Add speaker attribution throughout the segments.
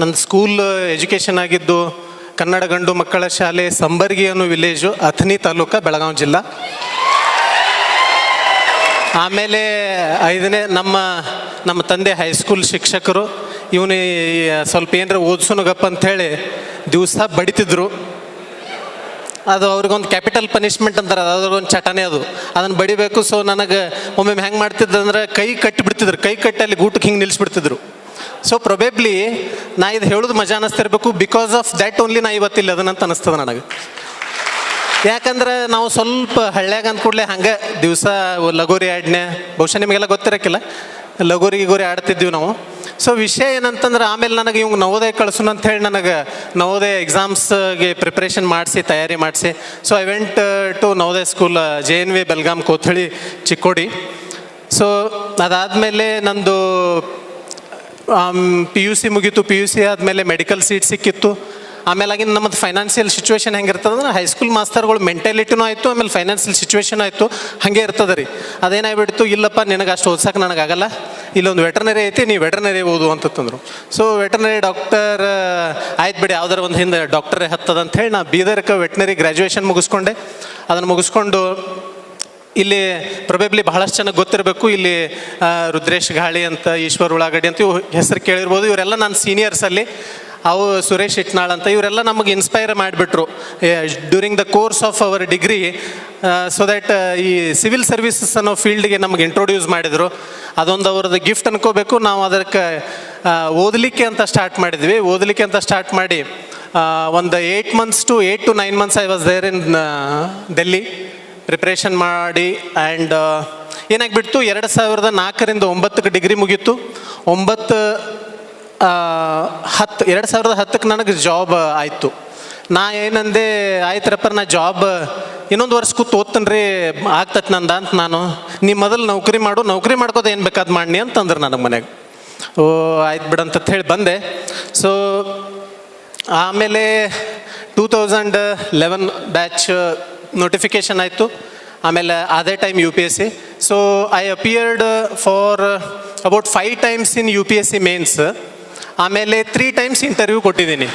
Speaker 1: ನನ್ನ school education ಆಗಿದ್ದು ಕನ್ನಡ ಗಂಡು ಮಕ್ಕಳ ಶಾಲೆ ಸಂಬರ್ಗಿ ಅನ್ನೋ ವಿಲೇಜು ಅಥನಿ ತಾಲೂಕ, ಬೆಳಗಾವಿ ಜಿಲ್ಲಾ. ಆಮೇಲೆ ಐದನೇ ನಮ್ಮ ನಮ್ಮ ತಂದೆ ಹೈಸ್ಕೂಲ್ ಶಿಕ್ಷಕರು, ಇವನು ಸ್ವಲ್ಪ ಏನರ ಓದಿಸೋನಗಪ್ಪ ಅಂಥೇಳಿ ದಿವಸ ಬಡಿತಿದ್ರು. ಅದು ಅವ್ರಿಗೊಂದು ಕ್ಯಾಪಿಟಲ್ ಪನಿಷ್ಮೆಂಟ್ ಅಂತಾರೆ, ಅದು ಅದ್ರಗೊಂದು ಚಟನೆ ಅದು. ಅದನ್ನು ಬಡಿಬೇಕು ಸೊ ನನಗೆ ಒಮ್ಮೆ ಹೆಂಗೆ ಮಾಡ್ತಿದ್ದಂದ್ರೆ ಕೈ ಕಟ್ಟಿ ಬಿಡ್ತಿದ್ರು ಕೈ ಕಟ್ಟಲ್ಲಿ ಗೂಟಕ್ಕೆ ಹಿಂಗೆ ನಿಲ್ಲಿಸ್ಬಿಡ್ತಿದ್ರು ಸೊ ಪ್ರೊಬೇಬ್ಲಿ ನಾ ಇದು ಹೇಳೋದು ಮಜಾ ಅನ್ನಿಸ್ತಿರ್ಬೇಕು ಬಿಕಾಸ್ ಆಫ್ ದ್ಯಾಟ್ ಓನ್ಲಿ ನಾ ಇವತ್ತಿಲ್ಲ ಅದನ್ನಂತ ಅನಿಸ್ತದೆ ನನಗೆ. ಯಾಕಂದ್ರೆ ನಾವು ಸ್ವಲ್ಪ ಹಳ್ಳ್ಯಾಗ ಕೂಡಲೇ ಹಂಗೆ ದಿವಸ ಲಗೋರಿ ಆಡ್ನೆ. ಬಹುಶಃ ನಿಮಗೆಲ್ಲ ಗೊತ್ತಿರಕ್ಕಿಲ್ಲ ಲಗೋರಿ ಗಿಗೋರಿ ಆಡ್ತಿದ್ವಿ ನಾವು. ಸೊ ವಿಷಯ ಏನಂತಂದ್ರೆ ಆಮೇಲೆ ನನಗೆ ಇವಂಗೆ ನವೋದಯ ಕಳ್ಸೋಣ ಅಂತ ಹೇಳಿ ನನಗೆ ನವೋದಯ ಎಕ್ಸಾಮ್ಸ್ಗೆ ಪ್ರಿಪ್ರೇಷನ್ ಮಾಡಿಸಿ, ತಯಾರಿ ಮಾಡಿಸಿ. So I went to Navodaya school J N V Belgaum Kothali Chikkodi so ಅದಾದಮೇಲೆ ನಂದು ಪಿ ಯು ಸಿ ಮುಗೀತು ಪಿ ಯು ಸಿ ಆದಮೇಲೆ ಮೆಡಿಕಲ್ ಸೀಟ್ ಸಿಕ್ಕಿತ್ತು. ಆಮೇಲೆ ಆಗಿನ ನಮ್ಮದು ಫೈನಾನ್ಷಿಯಲ್ ಸಿಚುವೇಶನ್ ಹೆಂಗಿರ್ತದೆ ಅಂದ್ರೆ ಹೈಸ್ಕೂಲ್ ಮಾಸ್ತರ್ಗಳು ಮೆಂಟಾಲಿಟಿನೂ ಆಯಿತು, ಆಮೇಲೆ ಫೈನಾನ್ಷಿಯಲ್ ಸಿಚುವೇಶನ್ ಆಯಿತು. ಹಾಗೆ ಇರ್ತದೆ ರೀ. ಅದೇನಾಗ್ಬಿಡ್ತು, ಇಲ್ಲಪ್ಪ, ನಿನಗೆ ಅಷ್ಟು ಓದ್ಸಕ್ಕೆ ನನಗಾಗಲ್ಲ ಇಲ್ಲೊಂದು ವೆಟರ್ನರಿ ಐತಿ ನೀವು ವೆಟರ್ನರಿ ಓದು ಅಂತಂದ್ರು ಸೊ ವೆಟರ್ನರಿ ಡಾಕ್ಟರ್ ಆಯ್ತು ಬಿಡಿ, ಯಾವ್ದಾರ ಒಂದು ಹಿಂದೆ ಡಾಕ್ಟರೇ ಹತ್ತದ ಅಂತ ಹೇಳಿ ನಾ ಬೀದರ್ಕ ವೆಟರ್ನರಿ ಗ್ರ್ಯಾಜುಯೇಷನ್ ಮುಗಿಸ್ಕೊಂಡೆ. ಅದನ್ನು ಮುಗಿಸ್ಕೊಂಡು ಇಲ್ಲಿ ಪ್ರೊಬೇಬ್ಲಿ ಬಹಳಷ್ಟು ಜನ ಗೊತ್ತಿರಬೇಕು. ಇಲ್ಲಿ ರುದ್ರೇಶ್ ಗಾಳಿ ಅಂತ, ಈಶ್ವರ್ ಉಳ್ಳಾಗಡ್ಡಿ ಅಂತ ಇವು ಹೆಸರು ಕೇಳಿರ್ಬೋದು. ಇವರೆಲ್ಲ ನನ್ನ ಸೀನಿಯರ್ಸಲ್ಲಿ ಅವು ಸುರೇಶ್ ಇಟ್ನಾಳ್ ಅಂತ, ಇವರೆಲ್ಲ ನಮಗೆ ಇನ್ಸ್ಪೈರ್ ಮಾಡಿಬಿಟ್ರು. During the course of our degree so that ಈ ಸಿವಿಲ್ ಸರ್ವಿಸಸ್ ಅನ್ನೋ ಫೀಲ್ಡ್ಗೆ ನಮಗೆ ಇಂಟ್ರೊಡ್ಯೂಸ್ ಮಾಡಿದರು. ಅದೊಂದು ಅವ್ರದ್ದು ಗಿಫ್ಟ್ ಅನ್ಕೋಬೇಕು. ನಾವು ಅದಕ್ಕೆ ಓದಲಿಕ್ಕೆ ಅಂತ ಸ್ಟಾರ್ಟ್ ಮಾಡಿದ್ವಿ. ಓದಲಿಕ್ಕೆ ಅಂತ ಸ್ಟಾರ್ಟ್ ಮಾಡಿ ಒಂದು eight months to eight to nine months I was there in Delhi preparation ಮಾಡಿ ಆ್ಯಂಡ್ ಏನಾಗ್ಬಿಡ್ತು? ಎರಡು ಸಾವಿರದ ನಾಲ್ಕರಿಂದ ಒಂಬತ್ತಕ್ಕೆ ಡಿಗ್ರಿ ಮುಗೀತು. ಒಂಬತ್ತು ಹತ್ತು, ಎರಡು ಸಾವಿರದ ಹತ್ತಕ್ಕೆ ನನಗೆ ಜಾಬ್ ಆಯಿತು. ನಾ ಏನಂದೆ, ಆಯ್ತರಪ್ಪ, ನಾ ಜಾಬ್ ಇನ್ನೊಂದು ವರ್ಷ ಕೂತ್ ಓದ್ತೇನೆ ರೀ, ಆಗ್ತತ್ ನಂದ ಅಂತ ನಾನು, ನೀ ಮೊದಲು ನೌಕರಿ ಮಾಡು, ನೌಕರಿ ಮಾಡ್ಕೋದು ಏನು ಬೇಕಾದ್ ಮಾಡಿ ಅಂತಂದ್ರೆ ನನಗೆ ಮನೆಗೆ ಓ, ಆಯ್ತು ಬಿಡಂತ ಹೇಳಿ ಬಂದೆ. ಸೊ ಆಮೇಲೆ two thousand eleven batch notification ಆಯಿತು. ಆಮೇಲೆ ಅದೇ time U P S C so I appeared for about five times in U P S C mains ಆಮೇಲೆ ತ್ರೀ ಟೈಮ್ಸ್ ಇಂಟರ್ವ್ಯೂ ಕೊಟ್ಟಿದ್ದೀನಿ.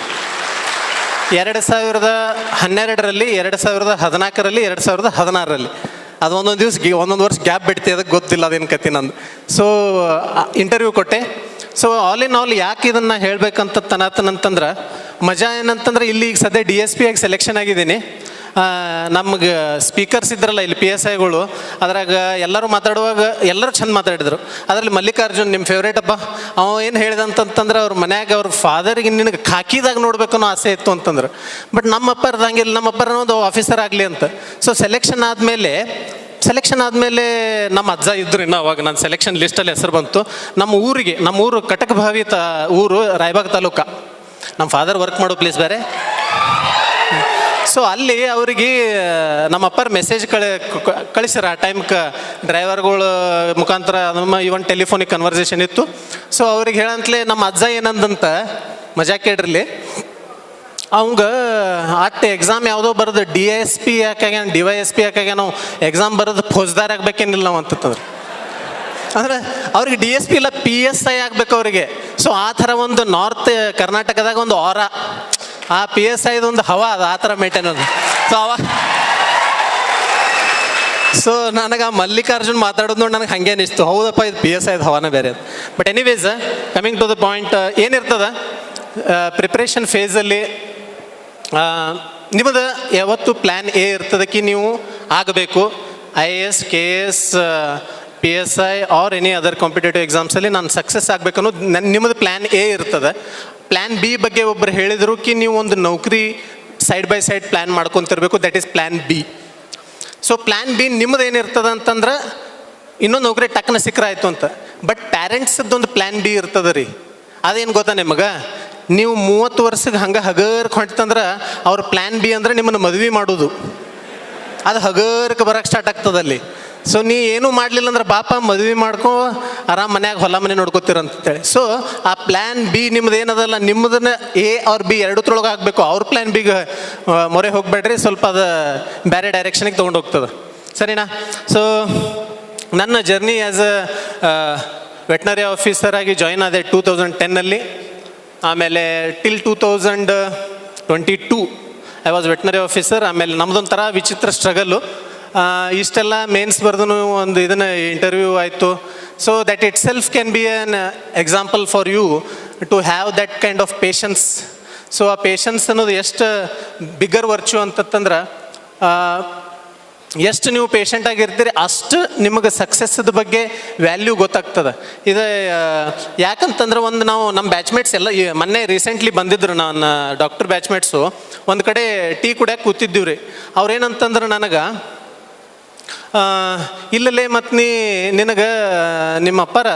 Speaker 1: ಎರಡು ಸಾವಿರದ ಹನ್ನೆರಡರಲ್ಲಿ, ಎರಡು ಸಾವಿರದ ಹದಿನಾಲ್ಕರಲ್ಲಿ, ಎರಡು ಸಾವಿರದ ಹದಿನಾರರಲ್ಲಿ. ಅದು ಒಂದೊಂದು ದಿವಸ ಒಂದೊಂದು ವರ್ಷ ಗ್ಯಾಪ್ ಬಿಡ್ತಿ, ಅದಕ್ಕೆ ಗೊತ್ತಿಲ್ಲ, ಅದೇನು ಕತಿ ನಂದು. ಸೊ ಇಂಟರ್ವ್ಯೂ ಕೊಟ್ಟೆ. ಸೊ ಆಲ್ ಇನ್ ಆಲ್ ಯಾಕೆ ಇದನ್ನು ಹೇಳ್ಬೇಕಂತ ತನಾತನಂತಂದ್ರೆ, ಮಜಾ ಏನಂತಂದ್ರೆ, ಇಲ್ಲಿ ಈಗ ಸದ್ಯ ಡಿ ಎಸ್ ಪಿ ಆಗಿ ಸೆಲೆಕ್ಷನ್ ಆಗಿದ್ದೀನಿ. ನಮ್ಗೆ ಸ್ಪೀಕರ್ಸ್ ಇದ್ರಲ್ಲ ಇಲ್ಲಿ ಪಿ ಎಸ್ ಐಗಳು ಅದ್ರಾಗ ಎಲ್ಲರೂ ಮಾತಾಡುವಾಗ ಎಲ್ಲರೂ ಚಂದ ಮಾತಾಡಿದ್ರು. ಅದರಲ್ಲಿ ಮಲ್ಲಿಕಾರ್ಜುನ್ ನಿಮ್ಮ ಫೇವ್ರೇಟ್ ಅಪ್ಪ ಅವ ಏನು ಹೇಳಿದಂತಂತಂದ್ರೆ ಅವ್ರ ಮನ್ಯಾಗ ಅವ್ರ ಫಾದರಿಗೆ ನಿನಗೆ ಖಾಕಿದಾಗ ನೋಡ್ಬೇಕು ಅನ್ನೋ ಆಸೆ ಇತ್ತು ಅಂತಂದ್ರೆ. ಬಟ್ ನಮ್ಮ ಅಪ್ಪರ್ದು ಹಂಗಿಲ್ಲ ನಮ್ಮ ಅಪ್ಪರ ಒಂದು ಆಫೀಸರ್ ಆಗಲಿ ಅಂತ. ಸೊ ಸೆಲೆಕ್ಷನ್ ಆದಮೇಲೆ ಸೆಲೆಕ್ಷನ್ ಆದಮೇಲೆ ನಮ್ಮ ಅಜ್ಜ ಇದ್ರು ಇನ್ನು ಅವಾಗ. ನನ್ನ ಸೆಲೆಕ್ಷನ್ ಲಿಸ್ಟಲ್ಲಿ ಹೆಸರು ಬಂತು. ನಮ್ಮ ಊರಿಗೆ, ನಮ್ಮ ಊರು ಕಟಕ ಭಾವಿ ತ ಊರು ರಾಯಬಾಗ್ ತಾಲೂಕ. ನಮ್ಮ ಫಾದರ್ ವರ್ಕ್ ಮಾಡೋ ಪ್ಲೇಸ್ ಬೇರೆ. ಸೊ ಅಲ್ಲಿ ಅವ್ರಿಗೆ, ನಮ್ಮ ಅಪ್ಪರ್ ಮೆಸೇಜ್ ಕಳಿ ಕಳಿಸ್ಯಾರ. ಆ ಟೈಮ್ಗೆ ಡ್ರೈವರ್ಗಳ ಮುಖಾಂತರ ನಮ್ಮ ಇವನ್ ಟೆಲಿಫೋನಿಗೆ ಕನ್ವರ್ಸೇಷನ್ ಇತ್ತು. ಸೊ ಅವ್ರಿಗೆ ಹೇಳಂತಲೇ, ನಮ್ಮ ಅಜ್ಜ ಏನಂದಂತ ಮಜಾ ಕೇಳಿರಲಿ ಅವಂಗ ಅಟ್ ಎಕ್ಸಾಮ್ ಯಾವುದೋ ಬರೋದು ಡಿ ಎಸ್ ಪಿ ಯಾಕಾಗ್ಯಾನ ಡಿ ವೈ ಎಸ್ ಪಿ ಯಾಕಾಗ್ಯಾನ ನಾವು ಎಕ್ಸಾಮ್ ಬರೋದು ಫೌಜ್ದಾರ್ ಆಗ್ಬೇಕೇನಿಲ್ಲ ನಾವು ಅಂತಂದ್ರೆ ಅಂದ್ರೆ, ಅವ್ರಿಗೆ ಡಿ ಎಸ್ ಪಿ ಇಲ್ಲ ಪಿ ಎಸ್ ಐ ಆಗ್ಬೇಕು ಅವರಿಗೆ. ಸೊ ಆ ಥರ ಒಂದು ನಾರ್ತ್ ಕರ್ನಾಟಕದಾಗ ಒಂದು ಆರ ಆ ಪಿ ಎಸ್ ಐದೊಂದು ಹವಾ ಅದು, ಆ ಥರ ಮೇಂಟೈನ್ ಅದು. ಸೊ ಅವ ಸೊ ನನಗೆ ಆ ಮಲ್ಲಿಕಾರ್ಜುನ್ ಮಾತಾಡೋದು ನೋಡಿ ನನಗೆ ಹಂಗೆ ಅನಿಸ್ತು ಹೌದಪ್ಪ, ಇದು ಪಿ ಎಸ್ ಐದು ಹವಾನ ಬೇರೆ ಅದು. But anyways coming to the point ಏನಿರ್ತದ ಪ್ರಿಪ್ರೇಷನ್ ಫೇಸಲ್ಲಿ ನಿಮ್ಮದು ಯಾವತ್ತು ಪ್ಲ್ಯಾನ್ ಎ ಇರ್ತದಕ್ಕೆ ನೀವು ಆಗಬೇಕು? I A S K S P S I or any other competitive ಎಕ್ಸಾಮ್ಸಲ್ಲಿ ನಾನು ಸಕ್ಸಸ್ ಆಗಬೇಕು ಅನ್ನೋದು ನನ್ನ ನಿಮ್ಮದು ಪ್ಲ್ಯಾನ್ ಎ ಇರ್ತದೆ. ಪ್ಲ್ಯಾನ್ ಬಿ ಬಗ್ಗೆ ಒಬ್ಬರು ಹೇಳಿದರು ಕಿ ನೀವು ಒಂದು ನೌಕರಿ side by side plan ಮಾಡ್ಕೊತಿರ್ಬೇಕು. That is plan B so plan B ನಿಮ್ಮದು ಏನಿರ್ತದೆ ಅಂತಂದ್ರೆ ಇನ್ನೊಂದು ನೌಕರಿ ಟಕ್ನ ಸಿಕ್ಕರಾಯಿತು ಅಂತ. ಬಟ್ ಪ್ಯಾರೆಂಟ್ಸದ್ದೊಂದು ಪ್ಲ್ಯಾನ್ ಬಿ ಇರ್ತದೆ ರೀ. ಅದೇನು ಗೊತ್ತಾ ನಿಮಗೆ? ನೀವು ಮೂವತ್ತು ವರ್ಷಕ್ಕೆ ಹಂಗೆ ಹಗರ್ಕ್ ಹೊಂಟಂದ್ರೆ ಅವ್ರ ಪ್ಲ್ಯಾನ್ ಬಿ ಅಂದರೆ ನಿಮ್ಮನ್ನು ಮದುವೆ ಮಾಡೋದು. ಅದು ಹಗರ್ಕ ಬರೋಕ್ಕೆ ಸ್ಟಾರ್ಟ್ ಆಗ್ತದೆ ಅಲ್ಲಿ. ಸೊ ನೀ ಏನು ಮಾಡಲಿಲ್ಲ ಅಂದ್ರೆ ಬಾಪ ಮದುವೆ ಮಾಡ್ಕೊ, ಆರಾಮ್ ಮನ್ಯಾಗ ಹೊಲ ಮನೆ ನೋಡ್ಕೋತೀರಂತೇಳಿ ಸೊ ಆ ಪ್ಲ್ಯಾನ್ ಬಿ ನಿಮ್ದು ಏನದಲ್ಲ ನಿಮ್ಮದನ್ನ ಎ ಅವ್ರ ಬಿ ಎರಡತ್ರೊಳಗೆ ಆಗಬೇಕು ಅವ್ರ ಪ್ಲ್ಯಾನ್ ಬಿಗೆ ಮೊರೆ ಹೋಗ್ಬೇಡ್ರಿ, ಸ್ವಲ್ಪ ಅದು ಬೇರೆ ಡೈರೆಕ್ಷನಿಗೆ ತೊಗೊಂಡು ಹೋಗ್ತದೆ. ಸರಿನಾ? ಸೊ ನನ್ನ journey as a veterinary officer ಆಗಿ ಜಾಯಿನ್ ಆದೆ ಟೂ ತೌಸಂಡ್ ಟೆನ್ನಲ್ಲಿ ಆಮೇಲೆ till two thousand twenty two I was veterinary officer ಆಮೇಲೆ ನಮ್ಮದೊಂಥರ ವಿಚಿತ್ರ ಸ್ಟ್ರಗಲ್ಲು ಇಷ್ಟೆಲ್ಲ ಮೇನ್ಸ್ ಬರೆದೂ ಒಂದು ಇದನ್ನು ಇಂಟರ್ವ್ಯೂ ಆಯಿತು. So that itself can be an example for you to have that kind of patience so ಆ ಪೇಷನ್ಸ್ ಅನ್ನೋದು ಎಷ್ಟು ಬಿಗ್ಗರ್ ವರ್ಚು ಅಂತಂದ್ರೆ ಎಷ್ಟು ನೀವು ಪೇಷಂಟ್ ಆಗಿರ್ತೀರಿ ಅಷ್ಟು ನಿಮಗೆ ಸಕ್ಸಸ್ದ ಬಗ್ಗೆ ವ್ಯಾಲ್ಯೂ ಗೊತ್ತಾಗ್ತದೆ. ಇದು ಯಾಕಂತಂದ್ರೆ ಒಂದು ನಾವು ನಮ್ಮ ಬ್ಯಾಚ್ಮೇಟ್ಸ್ ಎಲ್ಲ ಮೊನ್ನೆ ರೀಸೆಂಟ್ಲಿ ಬಂದಿದ್ರು ನಾನು ಡಾಕ್ಟರ್ ಬ್ಯಾಚ್ಮೇಟ್ಸು ಒಂದು ಕಡೆ ಟೀ ಕುಡಿಯೋಕೆ ಕೂತಿದ್ದೀವಿ ರೀ ಅವ್ರೇನಂತಂದ್ರೆ ನನಗೆ ಇಲ್ಲಲೇ ಮತ್ತು ನೀ, ನಿನಗೆ ನಿಮ್ಮ ಅಪ್ಪರ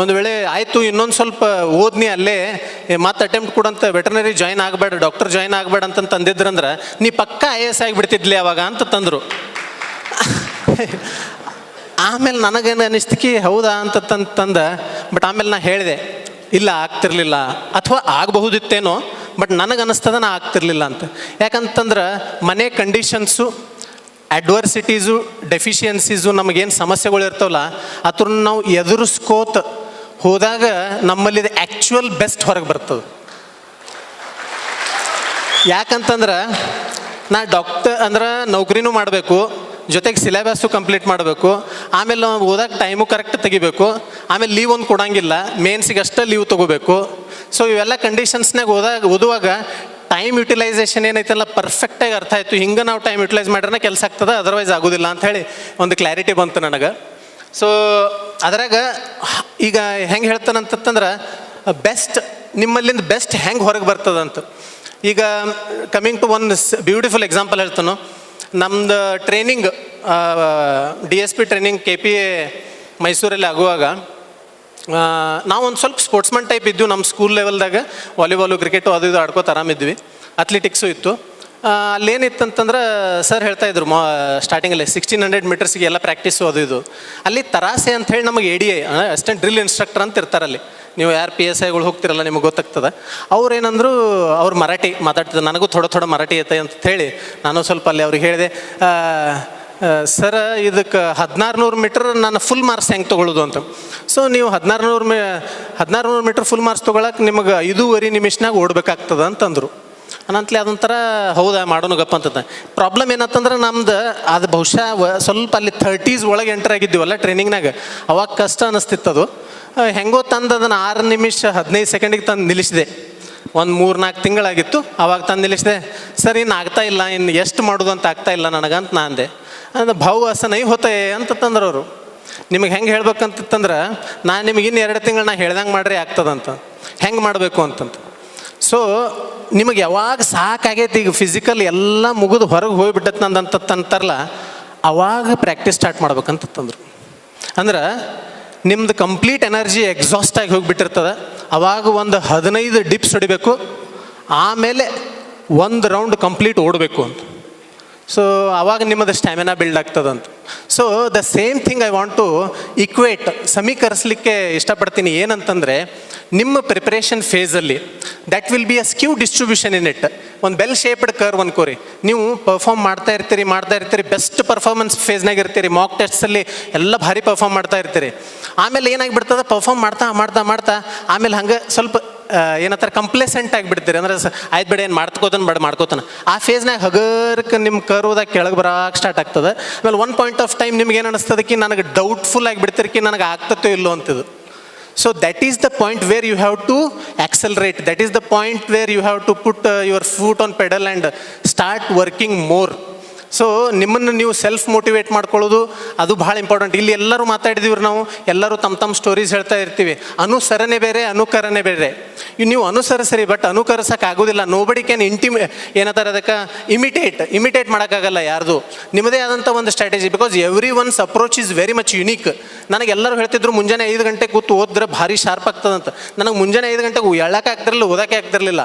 Speaker 1: ಒಂದು ವೇಳೆ ಆಯಿತು ಇನ್ನೊಂದು ಸ್ವಲ್ಪ ಓದ್ನಿ ಅಲ್ಲೇ ಮತ್ತೆ ಅಟೆಂಪ್ಟ್ ಕೊಡಂತ ವೆಟರ್ನರಿ ಜಾಯ್ನ್ ಆಗಬೇಡ ಡಾಕ್ಟರ್ ಜಾಯ್ನ್ ಆಗಬೇಡ ಅಂತ ತಂದಿದ್ರಂದ್ರೆ ನೀ ಪಕ್ಕ ಐ ಎಸ್ ಆಗಿಬಿಡ್ತಿದ್ಲಿ ಅವಾಗ ಅಂತ ತಂದರು. ಆಮೇಲೆ ನನಗೇನು ಅನಿಸ್ತಿಕಿ, ಹೌದಾ ಅಂತ ತಂದು ತಂದ, ಬಟ್ ಆಮೇಲೆ ನಾ ಹೇಳಿದೆ, ಇಲ್ಲ ಆಗ್ತಿರ್ಲಿಲ್ಲ, ಅಥವಾ ಆಗಬಹುದಿತ್ತೇನೋ, ಬಟ್ ನನಗೆ ಅನ್ನಿಸ್ತದ ನಾ ಆಗ್ತಿರ್ಲಿಲ್ಲ ಅಂತ. ಯಾಕಂತಂದ್ರೆ ಮನೆ ಕಂಡೀಷನ್ಸು ಅಡ್ವರ್ಸಿಟೀಸು ಡೆಫಿಷಿಯನ್ಸೀಸು ನಮಗೇನು ಸಮಸ್ಯೆಗಳು ಇರ್ತವಲ್ಲ ಅದ್ರ ನಾವು ಎದುರಿಸ್ಕೋತ ಹೋದಾಗ ನಮ್ಮಲ್ಲಿದ ಆ್ಯಕ್ಚುಯಲ್ ಬೆಸ್ಟ್ ಹೊರಗೆ ಬರ್ತದೆ. ಯಾಕಂತಂದ್ರೆ, ನಾ ಡಾಕ್ಟರ್ ಅಂದ್ರೆ ನೌಕರಿನೂ ಮಾಡಬೇಕು, ಜೊತೆಗೆ ಸಿಲೆಬಸ್ಸು ಕಂಪ್ಲೀಟ್ ಮಾಡಬೇಕು, ಆಮೇಲೆ ನಾವು ಓದಕ್ಕೆ ಟೈಮು ಕರೆಕ್ಟ್ ತೆಗಿಬೇಕು, ಆಮೇಲೆ ಲೀವ್ ಒಂದು ಕೊಡಂಗಿಲ್ಲ ಮೇನ್ಸಿಗೆ ಅಷ್ಟೇ ಲೀವ್ ತೊಗೋಬೇಕು. ಸೊ ಇವೆಲ್ಲ ಕಂಡೀಷನ್ಸ್ನಾಗ ಓದಾಗ ಓದುವಾಗ ಟೈಮ್ ಯುಟಿಲೈಸೇಷನ್ ಏನೈತಲ್ಲ ಪರ್ಫೆಕ್ಟಾಗಿ ಅರ್ಥ ಆಯಿತು. ಹಿಂಗೆ ನಾವು ಟೈಮ್ ಯುಟಿಲೈಸ್ ಮಾಡ್ರೆ ಕೆಲಸ ಆಗ್ತದೆ ಅದರ್ವೈಸ್ ಆಗೋದಿಲ್ಲ ಅಂತ ಹೇಳಿ ಒಂದು ಕ್ಲಾರಿಟಿ ಬಂತು ನನಗೆ. ಸೊ ಅದ್ರಾಗ ಈಗ ಹೆಂಗೆ ಹೇಳ್ತಾನಂತಂದ್ರೆ ಬೆಸ್ಟ್ ನಿಮ್ಮಲ್ಲಿಂದ ಬೆಸ್ಟ್ ಹೆಂಗೆ ಹೊರಗೆ ಬರ್ತದಂತ. ಈಗ coming to one beautiful example ಹೇಳ್ತಾನು. ನಮ್ದು training D S P training K P A ಮೈಸೂರಲ್ಲಿ ಆಗುವಾಗ ಆ, ನಾವು ಒಂದು ಸ್ವಲ್ಪ ಸ್ಪೋರ್ಟ್ಸ್ಮನ್ ಟೈಪ್ ಇದ್ದು ನಮ್ಮ ಸ್ಕೂಲ್ ಲೆವೆಲ್ದಾಗ ವಾಲಿಬಾಲು ಕ್ರಿಕೆಟು ಅದು ಇದು ಆಡ್ಕೋತ ಆರಾಮಿದ್ವಿ ಅಥ್ಲೆಟಿಕ್ಸು ಇತ್ತು. ಅಲ್ಲೇನಿತ್ತಂತಂದ್ರೆ ಸರ್ ಹೇಳ್ತಾ ಇದ್ರು ಮಾ ಸ್ಟಾರ್ಟಿಂಗಲ್ಲಿ ಸಿಕ್ಸ್ಟೀನ್ ಹಂಡ್ರೆಡ್ ಮೀಟರ್ಸ್ಗೆ ಎಲ್ಲ ಪ್ರಾಕ್ಟೀಸು ಅದು ಇದು. ಅಲ್ಲಿ ತರಾಸೆ ಅಂತ ಹೇಳಿ ನಮಗೆ A D I assistant drill instructor ಅಂತ ಇರ್ತಾರಲ್ಲಿ ನೀವು ಯಾರು ಪಿ ಎಸ್ ಐಗಳು ಹೋಗ್ತಿರಲ್ಲ ನಿಮಗೆ ಗೊತ್ತಾಗ್ತದೆ. ಅವ್ರೇನಂದ್ರು ಅವ್ರು ಮರಾಠಿ ಮಾತಾಡ್ತಿದ್ದೆ ನನಗೂ ಥೋಡ ಥೋಡೆ ಮರಾಠಿ ಐತೆ ಅಂತ ಹೇಳಿ ನಾನು ಸ್ವಲ್ಪ ಅಲ್ಲಿ ಅವ್ರಿಗೆ ಹೇಳಿದೆ ಸರ್, ಇದಕ್ಕೆ ಹದಿನಾರು ನೂರು ಮೀಟ್ರ್ ನಾನು ಫುಲ್ ಮಾರ್ಕ್ಸ್ ಹೆಂಗೆ ತೊಗೊಳ್ಳೋದು ಅಂತ. ಸೊ ನೀವು ಹದಿನಾರು ನೂರು ಮೀ ಹದಿನಾರು ನೂರು ಮೀಟ್ರ್ ಫುಲ್ ಮಾರ್ಕ್ಸ್ ತೊಗೊಳಕ್ಕೆ ನಿಮಗೆ ಐದೂವರೆ ನಿಮಿಷನಾಗ ಓಡಬೇಕಾಗ್ತದೆ ಅಂತಂದರು. ಅನಂತಲೇ ಅದೊಂಥರ, ಹೌದಾ, ಮಾಡೋಣ ಗಪ್ಪ ಅಂತಂದ ಪ್ರಾಬ್ಲಮ್ ಏನಂತಂದ್ರೆ ನಮ್ದು, ಅದು ಬಹುಶಃ ಸ್ವಲ್ಪ ಅಲ್ಲಿ ಥರ್ಟೀಸ್ ಒಳಗೆ ಎಂಟರ್ ಆಗಿದ್ದೀವಲ್ಲ ಟ್ರೈನಿಂಗ್ನಾಗ ಅವಾಗ ಕಷ್ಟ ಅನ್ನಿಸ್ತಿತ್ತು ಅದು ಹೆಂಗೋ ತಂದು ಅದನ್ನು ಆರು ನಿಮಿಷ ಹದಿನೈದು ಸೆಕೆಂಡಿಗೆ ತಂದು ನಿಲ್ಲಿಸಿದೆ. ಒಂದು ಮೂರು ನಾಲ್ಕು ತಿಂಗಳಾಗಿತ್ತು. ಅವಾಗ ತಂದು ನಿಲ್ಲಿಸಿದೆ. ಸರ್ ಇನ್ನು ಆಗ್ತಾ ಇಲ್ಲ ಇನ್ನು ಎಷ್ಟು ಮಾಡೋದು ಅಂತ ಆಗ್ತಾ ಇಲ್ಲ ನನಗಂತ ನಾನು ಅಂದೆ ಅಂದ್ರೆ ಭಾವು ಅಸ ನೈ ಹೋತೆ ಅಂತ ತಂದ್ರು ಅವರು ನಿಮಗೆ ಹೆಂಗೆ ಹೇಳ್ಬೇಕಂತಂದ್ರೆ ನಾನು ನಿಮಗೆ ಇನ್ನು ಎರಡು ತಿಂಗಳು ನಾ ಹೇಳ್ದಂಗೆ ಮಾಡ್ರಿ ಆಗ್ತದಂತ. ಹೆಂಗೆ ಮಾಡಬೇಕು ಅಂತಂತ. ಸೊ ನಿಮಗೆ ಯಾವಾಗ ಸಾಕಾಗೈತಿ ಈಗ ಫಿಸಿಕಲ್ ಎಲ್ಲ ಮುಗಿದು ಹೊರಗೆ ಹೋಗಿಬಿಟ್ಟತ್ ನಂದಂತ ಅವಾಗ ಪ್ರಾಕ್ಟೀಸ್ ಸ್ಟಾರ್ಟ್ ಮಾಡ್ಬೇಕಂತ ತಂದರು ಅಂದ್ರೆ, ನಿಮ್ದು ಕಂಪ್ಲೀಟ್ ಎನರ್ಜಿ ಎಕ್ಸಾಸ್ಟ್ ಆಗಿ ಹೋಗಿಬಿಟ್ಟಿರ್ತದೆ. ಅವಾಗ ಒಂದು ಹದಿನೈದು ಡಿಪ್ಸ್ ಹೊಡಿಬೇಕು. ಆಮೇಲೆ ಒಂದು ರೌಂಡ್ ಕಂಪ್ಲೀಟ್ ಓಡಬೇಕು ಅಂತ. ಸೊ ಅವಾಗ ನಿಮ್ಮದು ಸ್ಟ್ಯಾಮಿನಾ ಬಿಲ್ಡ್ ಆಗ್ತದಂತ. So the same thing I want to equate ಸಮೀಕರಿಸಲಿಕ್ಕೆ ಇಷ್ಟಪಡ್ತೀನಿ ಏನಂತಂದರೆ, ನಿಮ್ಮ preparation ಫೇಸಲ್ಲಿ that will be a skew distribution in it ಒಂದು ಬೆಲ್ ಶೇಪ್ಡ್ ಕರ್ವ್ ಅನ್ಕೋರಿ ನೀವು ಪರ್ಫಾರ್ಮ್ ಮಾಡ್ತಾ ಇರ್ತೀರಿ ಮಾಡ್ತಾ ಇರ್ತೀರಿ ಬೆಸ್ಟ್ ಪರ್ಫಾರ್ಮೆನ್ಸ್ ಫೇಸ್ನಾಗ ಇರ್ತೀರಿ ಮಾಕ್ ಟೆಸ್ಟಲ್ಲಿ ಎಲ್ಲ ಭಾರಿ ಪರ್ಫಾರ್ಮ್ ಮಾಡ್ತಾ ಇರ್ತೀರಿ. ಆಮೇಲೆ ಏನಾಗಿಬಿಡ್ತದೆ ಪರ್ಫಾರ್ಮ್ ಮಾಡ್ತಾ ಮಾಡ್ತಾ ಮಾಡ್ತಾ, ಆಮೇಲೆ ಹಂಗೆ ಸ್ವಲ್ಪ ಏನಂತಾರೆ ಕಂಪ್ಲೇಸೆಂಟ್ ಆಗಿಬಿಡ್ತೀರಿ ಅಂದ್ರೆ ಆಯ್ತು ಬಿಡಿ, ಏನು ಮಾಡ್ಕೋತಾನೆ ಬೇಡ ಮಾಡ್ಕೋತಾನೆ ಆ ಫೇಸ್ನಾಗ ಹಗರ್ಕ ನಿಮ್ಮ ಕರುವುದಾಗ ಕೆಳಗೆ ಬರಕ್ಕೆ ಸ್ಟಾರ್ಟ್ ಆಗ್ತದೆ. ಆಮೇಲೆ ಒನ್ ಪಾಯಿಂಟ್ ಆಫ್ ಟೈಮ್ ನಿಮ್ಗೆ ಏನು ಅನಿಸ್ತದಕ್ಕೆ ನನಗೆ ಡೌಟ್ಫುಲ್ ಆಗಿಬಿಡ್ತಿರ್ಕಿ ನನಗೆ ಆಗ್ತತ್ತೋ ಇಲ್ಲೋ ಅಂತಿದ್ದು so that is the point where you have to accelerate that is the point where you have to put your foot on pedal and start working more so ನಿಮ್ಮನ್ನು ನೀವು self motivate ಮಾಡ್ಕೊಳ್ಳೋದು, ಅದು ಭಾಳ important ಇಲ್ಲಿ ಎಲ್ಲರೂ ಮಾತಾಡಿದೀವಿ ನಾವು, ಎಲ್ಲರೂ ತಮ್ಮ ತಮ್ಮ ಸ್ಟೋರೀಸ್ ಹೇಳ್ತಾ ಇರ್ತೀವಿ. ಅನುಸರಣೆ ಬೇರೆ, ಅನುಕರಣೆ ಬೇರೆ. ನೀವು ಅನುಸರಿಸ್ರಿ ಬಟ್ ಅನುಕರಿಸೋಕೆ ಆಗೋದಿಲ್ಲ. ನೋಬಡಿ ಕ್ಯಾನ್ ಇಂಟಿಮಿ ಏನಂತಾರೆ ಅದಕ್ಕೆ ಇಮಿಟೇಟ್ ಇಮಿಟೇಟ್ ಮಾಡೋಕ್ಕಾಗಲ್ಲ ಯಾರ್ದು. ನಿಮ್ಮದೇ ಆದಂಥ ಒಂದು strategy because every one's approach is very much unique ನನಗೆ ಎಲ್ಲರೂ ಹೇಳ್ತಿದ್ರು, ಮುಂಜಾನೆ ಐದು ಗಂಟೆ ಕೂತು ಓದಿದ್ರೆ ಭಾರಿ ಶಾರ್ಪ್ ಆಗ್ತದಂತ. ನನಗೆ ಮುಂಜಾನೆ ಐದು ಗಂಟೆಗೆ ಎಳ್ಳಕ್ಕೆ ಆಗ್ತಿರಲಿಲ್ಲ ಓದೋಕೆ ಆಗ್ತಿರ್ಲಿಲ್ಲ.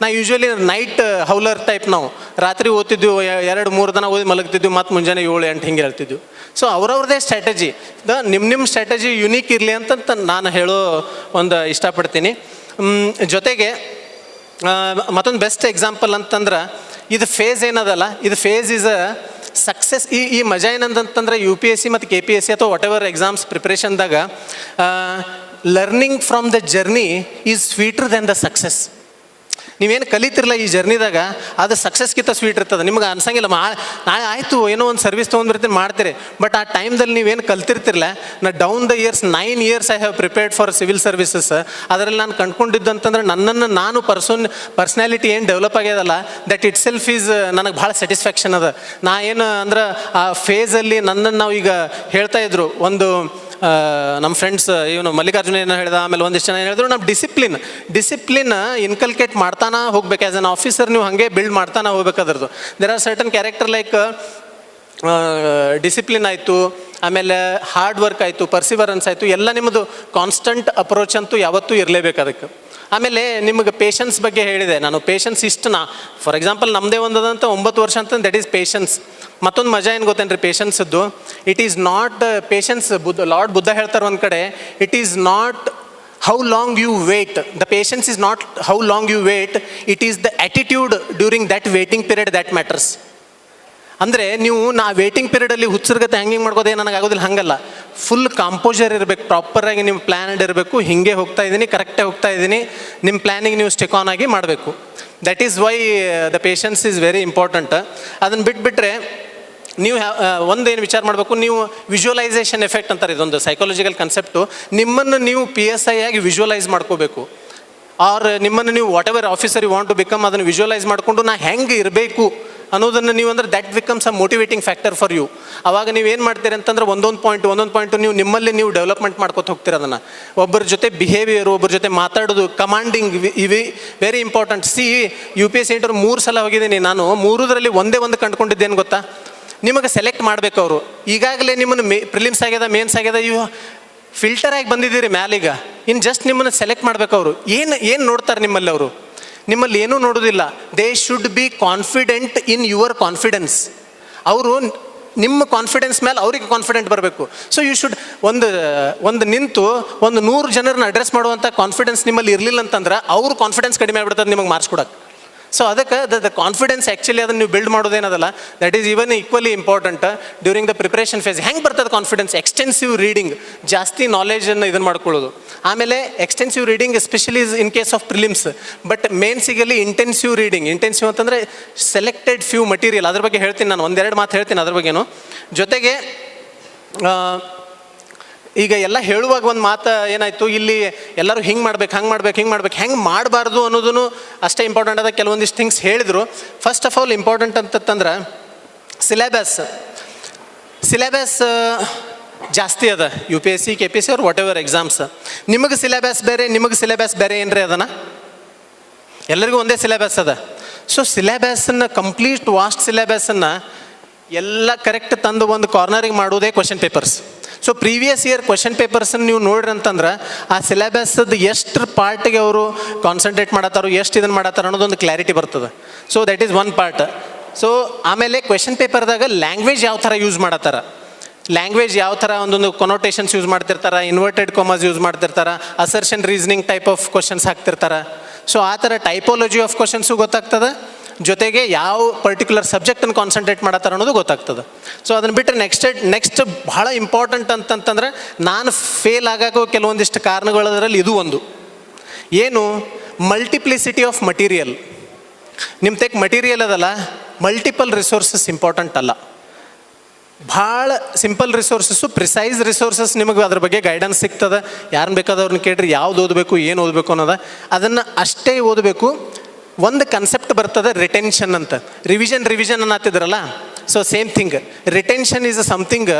Speaker 1: ನಾ ಯೂಶ್ವಲಿ ನೈಟ್ ಹೌಲರ್ ಟೈಪ್ ನಾವು. ರಾತ್ರಿ ಓದ್ತಿದ್ವಿ ಎರಡು, ಮೂರು ದಿನ ಓದಿ ಮಲಗ್ತಿದ್ವಿ, ಮತ್ತು ಮುಂಜಾನೆ ಏಳು, ಎಂಟು ಹಿಂಗೆ ಹೇಳ್ತಿದ್ವಿ. ಸೊ ಅವ್ರವ್ರದೇ ಸ್ಟ್ರಾಟಜಿ ದ ನಿಮ್ಮ ನಿಮ್ಮ ಸ್ಟ್ರಾಟಜಿ ಯುನೀಕ್ ಇರಲಿ ಅಂತಂತ ನಾನು ಹೇಳೋ ಒಂದು ಇಷ್ಟಪಡ್ತೀನಿ. ಜೊತೆಗೆ ಮತ್ತೊಂದು ಬೆಸ್ಟ್ ಎಕ್ಸಾಂಪಲ್ ಅಂತಂದ್ರೆ, ಇದು ಫೇಸ್ ಏನದಲ್ಲ, ಇದು ಫೇಸ್ ಇಸ್ ಅ ಸಕ್ಸಸ್ ಈ ಈ ಮಜಾ ಏನಂತಂದ್ರೆ ಯು ಪಿ ಎಸ್ ಸಿ ಮತ್ತು ಕೆ ಪಿ ಎಸ್ ಸಿ ಅಥವಾ whatever exams ಪ್ರಿಪ್ರೇಷನ್ದಾಗ learning from the journey is sweeter than the success ನೀವೇನು ಕಲಿತಿರಲ್ಲ ಈ ಜರ್ನಿದಾಗ, ಅದು ಸಕ್ಸಸ್ಗಿಂತ ಸ್ವೀಟ್ ಇರ್ತದೆ. ನಿಮ್ಗೆ ಅನ್ಸಂಗಿಲ್ಲ, ಮಾ ನಾಳೆ ಆಯಿತು, ಏನೋ ಒಂದು ಸರ್ವಿಸ್ ತೊಗೊಂಡ್ಬಿಡ್ತೀನಿ ಮಾಡ್ತೀರಿ. ಬಟ್ ಆ ಟೈಮ್ದಲ್ಲಿ ನೀವೇನು ಕಲ್ತಿರ್ತಿರಲ್ಲ ನಾ down the years nine years I have prepared for civil services ಅದರಲ್ಲಿ ನಾನು ಕಂಡ್ಕೊಂಡಿದ್ದು ಅಂತಂದ್ರೆ ನನ್ನನ್ನು ನಾನು ಪರ್ಸನ್ ಪರ್ಸ್ನಾಲಿಟಿ ಏನು ಡೆವಲಪ್ ಆಗ್ಯದಲ್ಲ ದಟ್ ಇಟ್ ಸೆಲ್ಫ್ ಈಸ್ ನನಗೆ ಭಾಳ ಸ್ಯಾಟಿಸ್ಫ್ಯಾಕ್ಷನ್ ಅದ. ನಾ ಏನು ಅಂದ್ರೆ, ಆ ಫೇಸಲ್ಲಿ ನನ್ನನ್ನು ನಾವು ಈಗ ಹೇಳ್ತಾ ಇದ್ರು, ಒಂದು ನಮ್ಮ ಫ್ರೆಂಡ್ಸ್ ಇವನು ಮಲ್ಲಿಕಾರ್ಜುನ ಏನೋ ಹೇಳಿದ? ಆಮೇಲೆ ಒಂದಿಷ್ಟು ಜನ ಹೇಳಿದ್ರು ನಮ್ಮ ಡಿಸಿಪ್ಲಿನ್ ಡಿಸಿಪ್ಲಿನ್ ಇನ್ಕಲ್ಕೇಟ್ ಮಾಡ್ತಾನೆ ಹೋಗ್ಬೇಕು. ಆ್ಯಸ್ ಅನ್ ಆಫೀಸರ್ ನೀವು ಹಾಗೆ ಬಿಲ್ಡ್ ಮಾಡ್ತಾನೆ ಹೋಗ್ಬೇಕು ಅದ್ರದ್ದು. There are certain character like discipline ಆಯಿತು, ಆಮೇಲೆ ಹಾರ್ಡ್ ವರ್ಕ್ ಆಯಿತು ಪರ್ಸಿವರೆನ್ಸ್ ಆಯಿತು, ಎಲ್ಲ ನಿಮ್ಮದು ಕಾನ್ಸ್ಟಂಟ್ ಅಪ್ರೋಚ್ ಅಂತೂ ಯಾವತ್ತೂ ಇರಲೇಬೇಕು ಅದಕ್ಕೆ. ಆಮೇಲೆ ನಿಮಗೆ ಪೇಷನ್ಸ್ ಬಗ್ಗೆ ಹೇಳಿದೆ. ನಾನು ಪೇಷನ್ಸ್ ಇಷ್ಟು ನಾ ಫಾರ್ ಎಕ್ಸಾಂಪಲ್ ನಮ್ಮದೇ ಒಂದದಂತ ಒಂಬತ್ತು ವರ್ಷ ಅಂತ ದಟ್ ಈಸ್ ಪೇಷನ್ಸ್ ಮತ್ತೊಂದು ಮಜಾ ಏನು ಗೊತ್ತೇನ್ರಿ? ಪೇಷನ್ಸದ್ದು it is not patience Buddha lord Buddha ಹೇಳ್ತಾರೆ ಒಂದು ಕಡೆ it is not how long you wait the patience is not how long you wait it is the attitude during that waiting period that matters ಅಂದರೆ ನೀವು ನಾ waiting ಪೀರಿಯಡಲ್ಲಿ ಹುಚ್ಚರ್ಗತೆ hanging ಮಾಡ್ಕೋದೇ ನನಗೆ ಆಗೋದಿಲ್ಲ ಹಂಗಲ್ಲ. Full composer ಇರಬೇಕು ಪ್ರಾಪರಾಗಿ ನಿಮ್ಮ ಪ್ಲ್ಯಾನ್ಡ್ ಇರಬೇಕು, ಹಿಂಗೆ ಹೋಗ್ತಾ ಇದ್ದೀನಿ ಕರೆಕ್ಟಾಗಿ ಹೋಗ್ತಾ ಇದ್ದೀನಿ ನಿಮ್ಮ ಪ್ಲ್ಯಾನಿಗೆ ನೀವು ಸ್ಟಿಕ್ ಆನ್ ಆಗಿ ಮಾಡಬೇಕು. That is why the patience is very important ಅದನ್ನು ಬಿಟ್ಬಿಟ್ರೆ, ನೀವು ಒಂದು ಏನು ವಿಚಾರ ಮಾಡಬೇಕು, ನೀವು ವಿಜುವಲೈಸೇಷನ್ ಎಫೆಕ್ಟ್ ಅಂತಾರೆ ಇದೊಂದು ಸೈಕಾಲಜಿಕಲ್ ಕನ್ಸೆಪ್ಟು ನಿಮ್ಮನ್ನು ನೀವು ಪಿ ಎಸ್ ಐ ಆಗಿ ವಿಜುವಲೈಸ್ ಮಾಡ್ಕೋಬೇಕು. ಆರ್ ನಿಮ್ಮನ್ನು ನೀವು whatever officer you want to become ಅದನ್ನು ವಿಜುವಲೈಸ್ ಮಾಡಿಕೊಂಡು ನಾ ಹೆಂಗೆ ಇರಬೇಕು? ಅನ್ನೋದನ್ನು ನೀವು ಅಂದ್ರೆ that becomes a motivating factor for you ಆವಾಗ ನೀವು ಏನು ಮಾಡ್ತೀರಿ ಅಂತಂದ್ರೆ ಒಂದೊಂದು ಪಾಯಿಂಟ್ ಒಂದೊಂದು ಪಾಯಿಂಟ್ ನೀವು ನಿಮ್ಮಲ್ಲಿ ನೀವು ಡೆವಲಪ್ಮೆಂಟ್ ಮಾಡ್ಕೊತ ಹೋಗ್ತೀರ ಅದನ್ನು. ಒಬ್ಬರ ಜೊತೆ ಬಿಹೇವಿಯರು ಒಬ್ಬರ ಜೊತೆ ಮಾತಾಡೋದು commanding EV very important see U P S C ಮೂರು ಸಲ ಹೋಗಿದ್ದೀನಿ ನಾನು. ಮೂರುದರಲ್ಲಿ ಒಂದೇ ಒಂದು ಕಂಡುಕೊಂಡಿದ್ದೇನು ಗೊತ್ತಾ? ನಿಮಗೆ ಸೆಲೆಕ್ಟ್ ಮಾಡಬೇಕು ಅವರು. ಈಗಾಗಲೇ ನಿಮ್ಮನ್ನು ಮೇ ಪ್ರಿಲಿಮ್ಸ್ ಆಗ್ಯದ ಮೇನ್ಸ್ ಆಗ್ಯದ, ಇವು ಫಿಲ್ಟರ್ ಆಗಿ ಬಂದಿದ್ದೀರಿ ಮ್ಯಾಲೀಗ. ಇನ್ನು ಜಸ್ಟ್ ನಿಮ್ಮನ್ನು ಸೆಲೆಕ್ಟ್ ಮಾಡಬೇಕು ಅವರು. ಏನು ಏನು ನೋಡ್ತಾರೆ ನಿಮ್ಮಲ್ಲಿ ಅವರು? ನಿಮ್ಮಲ್ಲಿ ಏನೂ ನೋಡೋದಿಲ್ಲ. They should be confident in your confidence ಅವರು ನಿಮ್ಮ ಕಾನ್ಫಿಡೆನ್ಸ್ ಮೇಲೆ ಅವ್ರಿಗೆ ಕಾನ್ಫಿಡೆಂಟ್ ಬರಬೇಕು. ಸೊ ಯು ಶುಡ್ ಒಂದು ಒಂದು ನಿಂತು ಒಂದು ನೂರು ಜನರನ್ನ ಅಡ್ರೆಸ್ ಮಾಡುವಂಥ ಕಾನ್ಫಿಡೆನ್ಸ್ ನಿಮ್ಮಲ್ಲಿ ಇರಲಿಲ್ಲ ಅಂತಂದ್ರೆ ಅವ್ರ ಕಾನ್ಫಿಡೆನ್ಸ್ ಕಡಿಮೆ ಆಗ್ಬಿಡ್ತದೆ ನಿಮಗೆ ಮಾರ್ಕ್ಸ್ ಸೊ ಅದಕ್ಕೆ ದ ದ ಕಾನ್ಫಿಡೆನ್ಸ್ ಆ್ಯಕ್ಚುಲಿ ಅದನ್ನು ನೀವು build ಮಾಡೋದೇನದಲ್ಲ that is even equally important during the preparation phase ಹೆಂಗೆ ಬರ್ತದೆ ಕಾನ್ಫಿಡೆನ್ಸ್ ಎಕ್ಸ್ಟೆನ್ಸಿವ್ ರೀಡಿಂಗ್ ಜಾಸ್ತಿ ನಾಲೆಜನ್ನು ಇದನ್ನು ಮಾಡ್ಕೊಳ್ಳೋದು. ಆಮೇಲೆ extensive reading especially in case of prelims but ಮೇನ್ಸಿಗಲ್ಲಿ intensive reading intensive ಅಂತಂದರೆ ಸೆಲೆಕ್ಟೆಡ್ ಫ್ಯೂ ಮಟೀರಿಯಲ್ ಅದ್ರ ಬಗ್ಗೆ ಹೇಳ್ತೀನಿ ನಾನು. ಒಂದೆರಡು ಮಾತು ಹೇಳ್ತೀನಿ ಅದ್ರ ಬಗ್ಗೆನು. ಜೊತೆಗೆ ಈಗ ಎಲ್ಲ ಹೇಳುವಾಗ ಒಂದು ಮಾತು ಏನಾಯಿತು? ಇಲ್ಲಿ ಎಲ್ಲರೂ ಹಿಂಗೆ ಮಾಡ್ಬೇಕು, ಹಂಗೆ ಮಾಡ್ಬೇಕು, ಹಿಂಗೆ ಮಾಡ್ಬೇಕು, ಹೆಂಗೆ ಮಾಡಬಾರ್ದು ಅನ್ನೋದನ್ನು ಅಷ್ಟೇ ಇಂಪಾರ್ಟೆಂಟ್ ಅದ ಕೆಲವೊಂದಿಷ್ಟು ಥಿಂಗ್ಸ್ ಹೇಳಿದರು. ಫಸ್ಟ್ ಆಫ್ ಆಲ್ ಇಂಪಾರ್ಟೆಂಟ್ ಅಂತಂದ್ರೆ ಸಿಲೆಬಸ್ ಸಿಲೆಬಸ್ ಜಾಸ್ತಿ ಅದ. U P S C K P S C ಅವ್ರ ವಾಟ್ ಎವರ್ ಎಕ್ಸಾಮ್ಸ್ ನಿಮಗೆ ಸಿಲೆಬಸ್ ಬೇರೆ, ನಿಮಗೆ ಸಿಲೆಬಸ್ ಬೇರೆ ಏನ್ರಿ ಅದನ್ನ? ಎಲ್ಲರಿಗೂ ಒಂದೇ ಸಿಲೆಬಸ್ ಅದ. ಸೊ ಸಿಲೆಬಸ್ಸನ್ನು ಕಂಪ್ಲೀಟ್ ವಾಸ್ಟ್ ಸಿಲೆಬಸ್ಸನ್ನು ಎಲ್ಲ ಕರೆಕ್ಟ್ ತಂದು ಒಂದು ಕಾರ್ನರಿಗೆ ಮಾಡೋದೇ question papers so previous year question ಪೇಪರ್ಸನ್ನು ನೀವು ನೋಡ್ರಿ ಅಂತಂದ್ರೆ, ಆ ಸಿಲೆಬಸ್ದು ಎಷ್ಟು ಪಾರ್ಟಿಗೆ ಅವರು ಕಾನ್ಸಂಟ್ರೇಟ್ ಮಾಡತ್ತಾರೋ, ಎಷ್ಟು ಇದನ್ನು ಮಾಡತ್ತಾರ ಅನ್ನೋದೊಂದು ಕ್ಲಾರಿಟಿ ಬರ್ತದೆ. So that is one part so ಆಮೇಲೆ ಕ್ವೆಶನ್ ಪೇಪರ್ದಾಗ ಲ್ಯಾಂಗ್ವೇಜ್ ಯಾವ ಥರ ಯೂಸ್ ಮಾಡತ್ತಾರ? ಲ್ಯಾಂಗ್ವೇಜ್ ಯಾವ ಥರ ಒಂದೊಂದು ಕೊನೋಟೇಷನ್ಸ್ ಯೂಸ್ ಮಾಡ್ತಿರ್ತಾರೆ? ಇನ್ವರ್ಟೆಡ್ ಕಾಮರ್ಸ್ ಯೂಸ್ ಮಾಡ್ತಿರ್ತಾರೆ? Assertion reasoning type of questions ಹಾಕ್ತಿರ್ತಾರೆ? So ಆ ಥರ ಟೈಪಾಲಜಿ ಆಫ್ ಕ್ವಶನ್ಸು ಗೊತ್ತಾಗ್ತದೆ? ಜೊತೆಗೆ ಯಾವ ಪರ್ಟಿಕ್ಯುಲರ್ ಸಬ್ಜೆಕ್ಟನ್ನು ಕಾನ್ಸಂಟ್ರೇಟ್ ಮಾಡತ್ತಾರ ಅನ್ನೋದು ಗೊತ್ತಾಗ್ತದೆ. ಸೊ ಅದನ್ನು ಬಿಟ್ಟರೆ ನೆಕ್ಸ್ಟ್ ನೆಕ್ಸ್ಟ್ ಭಾಳ ಇಂಪಾರ್ಟೆಂಟ್ ಅಂತಂತಂದ್ರೆ ನಾನು ಫೇಲ್ ಆಗೋಕ್ಕೂ ಕೆಲವೊಂದಿಷ್ಟು ಕಾರಣಗಳದರಲ್ಲಿ ಇದು ಒಂದು. ಏನು? ಮಲ್ಟಿಪ್ಲಿಸಿಟಿ ಆಫ್ ಮಟೀರಿಯಲ್ ನಿಮ್ಮ ತೆಕ್ ಮಟೀರಿಯಲ್ ಅದಲ್ಲ ಮಲ್ಟಿಪಲ್ ರಿಸೋರ್ಸಸ್ ಇಂಪಾರ್ಟೆಂಟ್ ಅಲ್ಲ. ಭಾಳ ಸಿಂಪಲ್ ರಿಸೋರ್ಸಸ್ಸು ಪ್ರಿಸೈಸ್ ರಿಸೋರ್ಸಸ್ ನಿಮಗೆ ಅದ್ರ ಬಗ್ಗೆ ಗೈಡೆನ್ಸ್ ಸಿಗ್ತದೆ. ಯಾರನ್ನ ಬೇಕಾದವ್ರನ್ನ ಕೇಳ್ರಿ, ಯಾವ್ದು ಓದಬೇಕು, ಏನು ಓದಬೇಕು ಅನ್ನೋದ. ಅದನ್ನು ಅಷ್ಟೇ ಓದಬೇಕು. ಒಂದು ಕನ್ಸೆಪ್ಟ್ ಬರ್ತದೆ ರಿಟೆನ್ಷನ್ ಅಂತ. Revision revision ಅನ್ನತ್ತಿದ್ರಲ್ಲ? So same thing retention is a something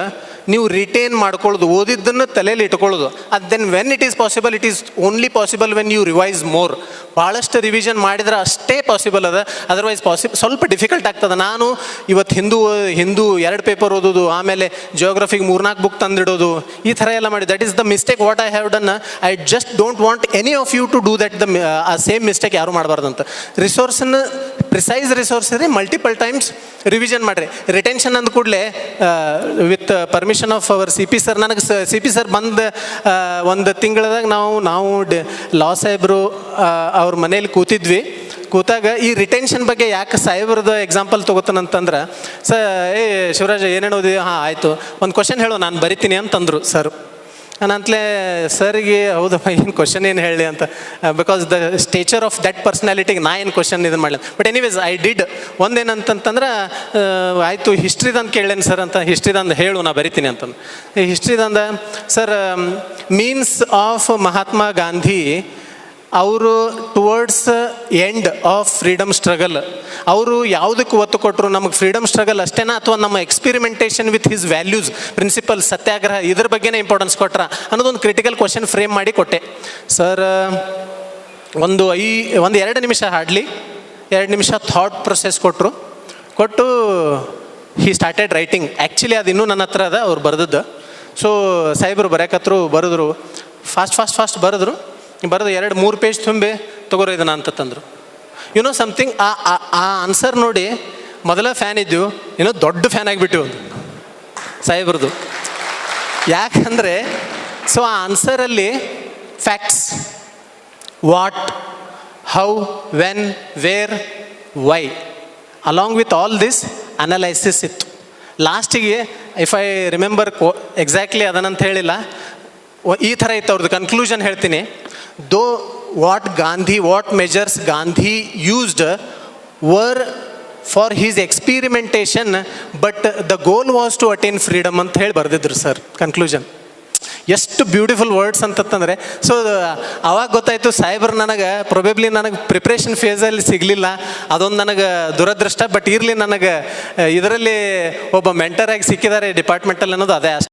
Speaker 1: ನೀವು ರಿಟೇನ್ ಮಾಡ್ಕೊಳ್ಳೋದು, ಓದಿದ್ದನ್ನು ತಲೆಯಲ್ಲಿ ಇಟ್ಕೊಳ್ಳೋದು. ಅದು then when it is possible it is only possible when you revise more ಭಾಳಷ್ಟು ರಿವಿಷನ್ ಮಾಡಿದ್ರೆ ಅಷ್ಟೇ ಪಾಸಿಬಲ್ ಅದ. ಅದರ್ವೈಸ್ ಪಾಸಿಬ್ ಸ್ವಲ್ಪ ಡಿಫಿಕಲ್ಟ್ ಆಗ್ತದೆ. ನಾನು ಇವತ್ತು ಹಿಂದೂ ಹಿಂದೂ ಎರಡು ಪೇಪರ್ ಓದೋದು, ಆಮೇಲೆ ಜಿಯೋಗ್ರಫಿಗೆ ಮೂರ್ನಾಲ್ಕು ಬುಕ್ ತಂದಿಡೋದು, ಈ ಥರ ಎಲ್ಲ ಮಾಡಿ. That is the mistake what I have done I just don't want any of you to do that the uh same mistake ಯಾರು ಮಾಡಬಾರ್ದಂತ ರಿಸೋರ್ಸನ್ನು ಪ್ರಿಸೈಸ್ ರಿಸೋರ್ಸ್ ಇದೆ ಮಲ್ಟಿಪಲ್ ಟೈಮ್ಸ್ ರಿವಿಷನ್ ಮಾಡಿರಿ. ರಿಟೆನ್ಷನ್ ಅಂದ ಕೂಡಲೇ with permission of our C P sir ನನಗೆ C P sir ಬಂದ ಒಂದು ತಿಂಗಳದಾಗ ನಾವು ನಾವು ಲಾ ಸಾಹೇಬರು ಅವ್ರ ಮನೇಲಿ ಕೂತಿದ್ವಿ. ಕೂತಾಗ ಈ ರಿಟೆನ್ಷನ್ ಬಗ್ಗೆ ಯಾಕೆ ಸಾಹೇಬ್ರದ್ದು ಎಕ್ಸಾಂಪಲ್ ತೊಗೋತಾನಂತಂದ್ರೆ ಸ, ಏ ಶಿವರಾಜ್ ಏನೇನು ಓದಿ ಹಾಂ, ಆಯಿತು. ಒಂದು ಕ್ವಶನ್ ಹೇಳು, ನಾನು ಬರಿತೀನಿ ಅಂತಂದರು ಸರ್ ನಾನಂತಲೇ, ಸರ್ಗೆ, ಹೌದಪ್ಪ, ಏನು ಕ್ವಶನ್ ಏನು ಹೇಳಿ ಅಂತ. Because the stature of that ಪರ್ಸ್ನಾಲಿಟಿಗೆ ನಾ ಏನು ಕ್ವಶನ್ ಇದನ್ನು ಮಾಡಲಿ ಬಟ್ ಎನಿವೇಸ್ ಐ ಡಿಡ್ ಒಂದೇನಂತಂತಂದ್ರೆ ಆಯಿತು ಹಿಸ್ಟ್ರಿದಂದು ಕೇಳೇನು ಸರ್ ಅಂತ ಹಿಸ್ಟ್ರಿದಂದು ಹೇಳು, ನಾ ಬರಿತೀನಿ ಅಂತಂದು. ಹಿಸ್ಟ್ರಿದಂದ sir means of Mahatma Gandhi ಅವರು towards end of freedom struggle ಅವರು ಯಾವುದಕ್ಕೆ ಒತ್ತು ಕೊಟ್ಟರು ನಮಗೆ ಫ್ರೀಡಮ್ ಸ್ಟ್ರಗಲ್ ಅಷ್ಟೇನಾ ಅಥವಾ ನಮ್ಮ experimentation with his values principle Satyagraha ಇದ್ರ ಬಗ್ಗೆನೇ ಇಂಪಾರ್ಟೆನ್ಸ್ ಕೊಟ್ರ ಅನ್ನೋದೊಂದು ಕ್ರಿಟಿಕಲ್ ಕ್ವಶನ್ ಫ್ರೇಮ್ ಮಾಡಿ ಕೊಟ್ಟೆ. ಸರ್ ಒಂದು ಐ, ಒಂದು ಎರಡು ನಿಮಿಷ ಹಾಡಲಿ ಎರಡು ನಿಮಿಷ ಥಾಟ್ ಪ್ರೊಸೆಸ್ ಕೊಟ್ಟರು ಕೊಟ್ಟು ಹಿ ಸ್ಟಾರ್ಟೆಡ್ ರೈಟಿಂಗ್ ಆ್ಯಕ್ಚುಲಿ ಅದು ಇನ್ನೂ ನನ್ನ ಹತ್ರ ಅದ, ಅವ್ರು ಬರೆದದ್ದು. ಸೊ ಸಾಹೇಬರು ಬರೆಯಕತ್ರು ಬರೆದ್ರು. ಫಾಸ್ಟ್ ಫಾಸ್ಟ್ ಫಾಸ್ಟ್ ಬರೆದ್ರು. ಬರೆದು ಎರಡು, ಮೂರು ಪೇಜ್ ತುಂಬಿ ತಗೋರೋ ಇದನ್ನ ಅಂತ ತಂದರು. ಯುನೋ ಸಮಥಿಂಗ್ ಆ, ಆ- ಆನ್ಸರ್ ನೋಡಿ ಮೊದಲ ಫ್ಯಾನ್ ಇದ್ದು ಏನೋ ದೊಡ್ಡ ಫ್ಯಾನ್ ಆಗಿಬಿಟ್ಟು ಒಂದು ಸಾಹೇಬ್ರದ್ದು ಯಾಕಂದರೆ ಸೊ ಆ ಆನ್ಸರಲ್ಲಿ facts what how when where why along with all this analysis ಇತ್ತು. ಲಾಸ್ಟಿಗೆ ಇಫ್ ಐ ರಿಮೆಂಬರ್ ಕೋ ಎಕ್ಸಾಕ್ಟ್ಲಿ ಅದನ್ನಂತ ಹೇಳಿಲ್ಲ, ಈ ಥರ ಇತ್ತು ಅವ್ರದ್ದು ಕನ್ಕ್ಲೂಷನ್ ಹೇಳ್ತೀನಿ. Though what Gandhi what measures Gandhi used were for his experimentation but the goal was to attain freedom ಅಂತ ಹೇಳಿ ಬರೆದಿದ್ರು ಸರ್ ಕನ್ಕ್ಲೂಷನ್ ಎಷ್ಟು ಬ್ಯೂಟಿಫುಲ್ ವರ್ಡ್ಸ್ ಅಂತಂದರೆ ಸೊ ಅವಾಗ ಗೊತ್ತಾಯಿತು ಸಾಹೇಬ್ರು ನನಗೆ ಪ್ರೊಬೇಬ್ಲಿ ನನಗೆ ಪ್ರಿಪ್ರೇಷನ್ ಫೇಸಲ್ಲಿ ಸಿಗಲಿಲ್ಲ. ಅದೊಂದು ನನಗೆ ದುರದೃಷ್ಟ ಬಟ್ ಇರಲಿ ನನಗೆ, ಇದರಲ್ಲಿ ಒಬ್ಬ ಮೆಂಟರಾಗಿ ಸಿಕ್ಕಿದ್ದಾರೆ ಡಿಪಾರ್ಟ್ಮೆಂಟಲ್ಲಿ ಅನ್ನೋದು ಅದೇ ಅಷ್ಟೇ.